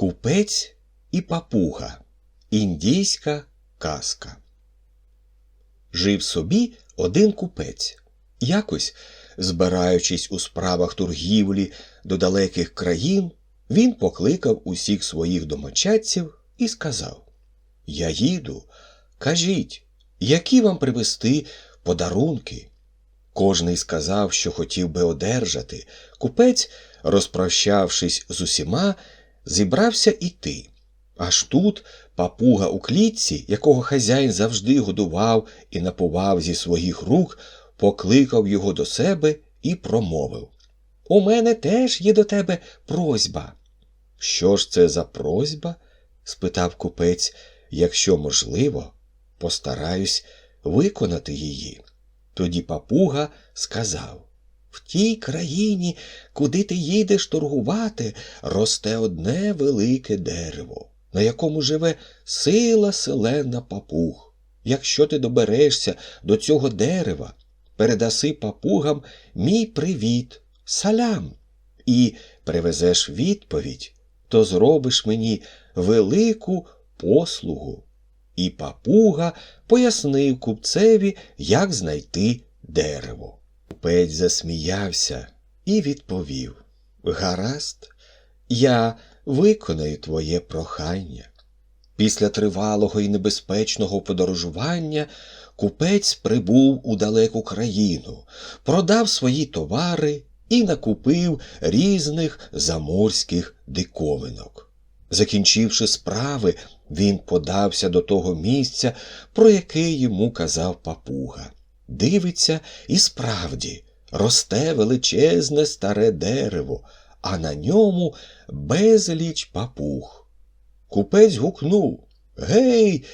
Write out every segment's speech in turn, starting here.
Купець і папуга. Індійська казка. Жив собі один купець. Якось, збираючись у справах торгівлі до далеких країн, він покликав усіх своїх домочадців і сказав: Я їду, кажіть, які вам привезти подарунки? Кожний сказав, що хотів би одержати. Купець, розпрощавшись з усіма, зібрався іти. Аж тут папуга у клітці, якого хазяїн завжди годував і напував зі своїх рук, покликав його до себе і промовив У мене теж є до тебе просьба. Що ж це за просьба? спитав купець. Якщо можливо, постараюсь виконати її. Тоді папуга сказав В тій країні, куди ти їдеш торгувати, росте одне велике дерево, на якому живе сила селена папуг. Якщо ти доберешся до цього дерева, передаси папугам мій привіт, салям, і привезеш відповідь, то зробиш мені велику послугу. І папуга пояснив купцеві, як знайти дерево. Купець засміявся і відповів Гаразд, я виконаю твоє прохання. Після тривалого і небезпечного подорожування купець прибув у далеку країну, продав свої товари і накупив різних заморських диковинок. Закінчивши справи, він подався до того місця, про яке йому казав папуга. Дивиться, і справді росте величезне старе дерево, а на ньому безліч папуг. Купець гукнув Гей,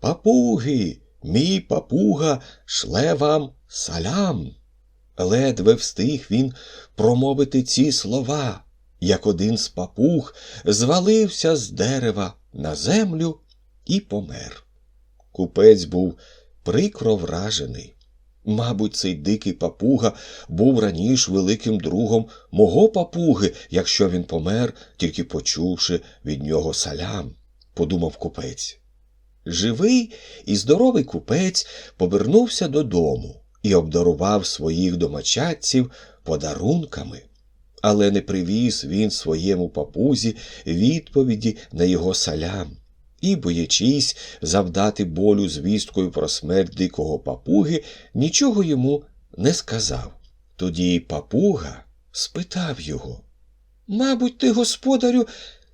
папуги, мій папуга шле вам салям. Ледве встиг він промовити ці слова, як один з папуг звалився з дерева на землю і помер. Купець був прикро вражений. Мабуть, цей дикий папуга був раніше великим другом мого папуги, якщо він помер, тільки почувши від нього салям, подумав купець. Живий і здоровий купець повернувся додому і обдарував своїх домочадців подарунками, але не привіз він своєму папузі відповіді на його салям і, боячись завдати болю звісткою про смерть дикого папуги, нічого йому не сказав. Тоді папуга спитав його Мабуть, ти, господарю,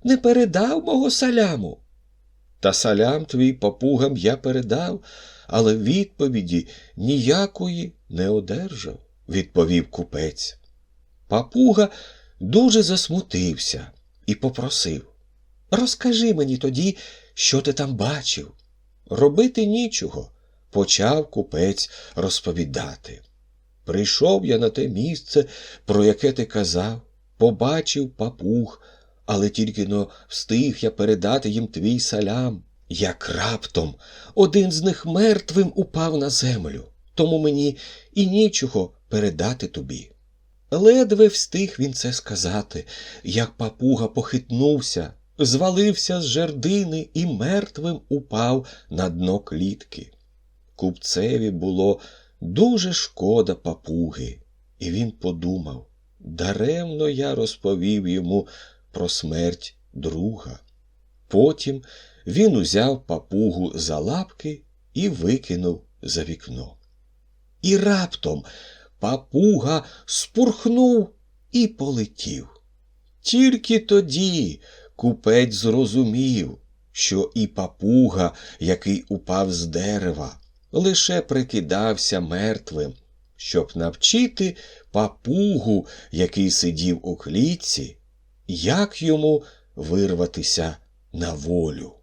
не передав мого саляму? Та салям твій папугам я передав, але відповіді ніякої не одержав, відповів купець. Папуга дуже засмутився і попросив Розкажи мені тоді, що ти там бачив? Робити нічого, почав купець розповідати. Прийшов я на те місце, про яке ти казав, побачив папуг, але тільки но встиг я передати їм твій салям. Як раптом один з них мертвим упав на землю, тому мені і нічого передати тобі. Ледве встиг він це сказати, як папуга похитнувся, звалився з жердини і мертвим упав на дно клітки. Купцеві було дуже шкода папуги, і він подумав даремно я розповів йому про смерть друга. Потім він узяв папугу за лапки і викинув за вікно. І раптом папуга спурхнув і полетів. Тільки тоді купець зрозумів, що і папуга, який упав з дерева, лише прикидався мертвим, щоб навчити папугу, який сидів у клітці, як йому вирватися на волю.